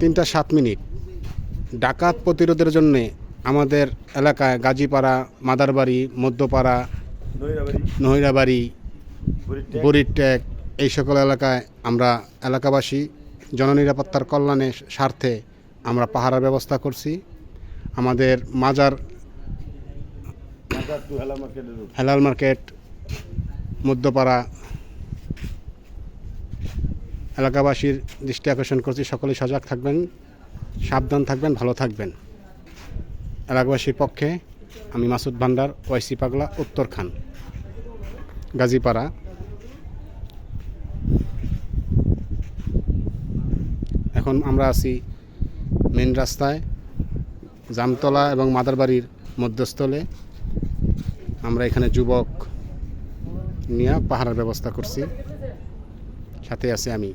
তিনটা সাত মিনিট। ডাকাত প্রতিরোধের জন্যে আমাদের এলাকায় গাজীপাড়া মাদারবাড়ি মধ্যপাড়া নহিরাবাড়ি বুড়ির এই সকল এলাকায় আমরা এলাকাবাসী জননিরাপত্তার কল্যাণের স্বার্থে আমরা পাহারার ব্যবস্থা করছি। আমাদের মাজার হেলাল মার্কেট মধ্যপাড়া এলাকাবাসীর দৃষ্টি আকর্ষণ করছি। সকলেই সজাগ থাকবেন, সাবধান থাকবেন, ভালো থাকবেন। এলাকাবাসীর পক্ষে আমি মাসুদ ভান্ডার, ওয়াইসি পাগলা, উত্তর খান, গাজীপাড়া। এখন আমরা আছি মেন রাস্তায়, জামতলা এবং মাদারবাড়ির মধ্যস্থলে। আমরা এখানে যুবক নিয়ে পাহারার ব্যবস্থা করছি। সাথে আছে আমি।